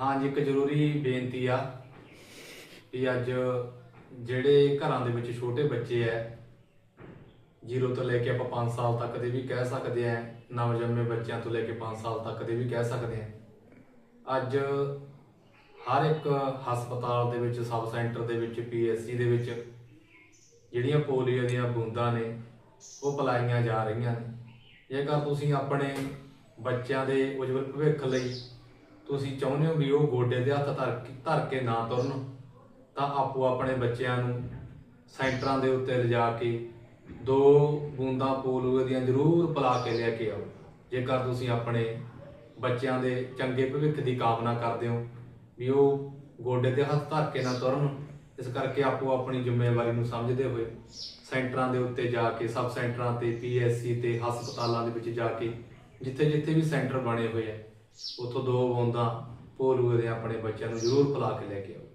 ਹਾਂਜੀ, ਇੱਕ ਜ਼ਰੂਰੀ ਬੇਨਤੀ ਆ ਕਿ ਅੱਜ ਜਿਹੜੇ ਘਰਾਂ ਦੇ ਵਿੱਚ ਛੋਟੇ ਬੱਚੇ ਐ, ਜ਼ੀਰੋ ਤੋਂ ਲੈ ਕੇ ਆਪਾਂ 5 ਸਾਲ ਤੱਕ ਦੇ ਵੀ ਕਹਿ ਸਕਦੇ ਆ ਨਵਜੰਮੇ ਬੱਚਿਆਂ ਤੋਂ ਲੈ ਕੇ 5 ਸਾਲ ਤੱਕ ਦੇ ਵੀ ਕਹਿ ਸਕਦੇ ਆ ਅੱਜ ਹਰ ਇੱਕ ਹਸਪਤਾਲ ਦੇ ਵਿੱਚ, ਸਬ ਸੈਂਟਰ ਦੇ ਵਿੱਚ, ਪੀਐਸਸੀ ਦੇ ਵਿੱਚ ਜਿਹੜੀਆਂ ਪੋਲੀਓ ਦੀਆਂ ਬੂੰਦਾਂ ਨੇ, ਉਹ ਪਿਲਾਈਆਂ ਜਾ ਰਹੀਆਂ ਨੇ। ਜੇਕਰ ਤੁਸੀਂ ਆਪਣੇ ਬੱਚਿਆਂ ਦੇ ਉਜਵਲ ਭਵਿੱਖ ਲਈ ਤੁਸੀਂ ਚਾਹੁੰਦੇ ਹੋ ਵੀ ਉਹ ਗੋਡੇ ਦੇ ਹੱਥ ਧਰ ਕੇ ਧਰ ਕੇ ਨਾ ਤੁਰਨ, ਤਾਂ ਆਪੋ ਆਪਣੇ ਬੱਚਿਆਂ ਨੂੰ ਸੈਂਟਰਾਂ ਦੇ ਉੱਤੇ ਲਿਜਾ ਕੇ ਦੋ ਬੂੰਦਾਂ ਪੋਲੂਏ ਦੀਆਂ ਜ਼ਰੂਰ ਪਿਲਾ ਕੇ ਲੈ ਕੇ ਆਓ। ਜੇਕਰ ਤੁਸੀਂ ਆਪਣੇ ਬੱਚਿਆਂ ਦੇ ਚੰਗੇ ਭਵਿੱਖ ਦੀ ਕਾਮਨਾ ਕਰਦੇ ਹੋ ਵੀ ਉਹ ਗੋਡੇ ਤੇ ਹੱਥ ਧਰ ਕੇ ਨਾ ਤੁਰਨ, ਇਸ ਕਰਕੇ ਆਪੋ ਆਪਣੀ ਜ਼ਿੰਮੇਵਾਰੀ ਨੂੰ ਸਮਝਦੇ ਹੋਏ ਸੈਂਟਰਾਂ ਦੇ ਉੱਤੇ ਜਾ ਕੇ, ਸਬ ਸੈਂਟਰਾਂ ਤੇ ਪੀਐਸਸੀ ਤੇ, ਹਸਪਤਾਲਾਂ ਦੇ ਵਿੱਚ ਜਾ ਕੇ ਜਿੱਥੇ ਜਿੱਥੇ ਵੀ ਸੈਂਟਰ ਬਣੇ ਹੋਏ ਆ ਉੱਥੋਂ ਦੋ ਬੂੰਦਾਂ ਪੋਲੀਓ ਦੇ ਆਪਣੇ ਬੱਚਿਆਂ ਨੂੰ ਜ਼ਰੂਰ ਪਿਲਾ ਕੇ ਲੈ ਕੇ ਆਓ।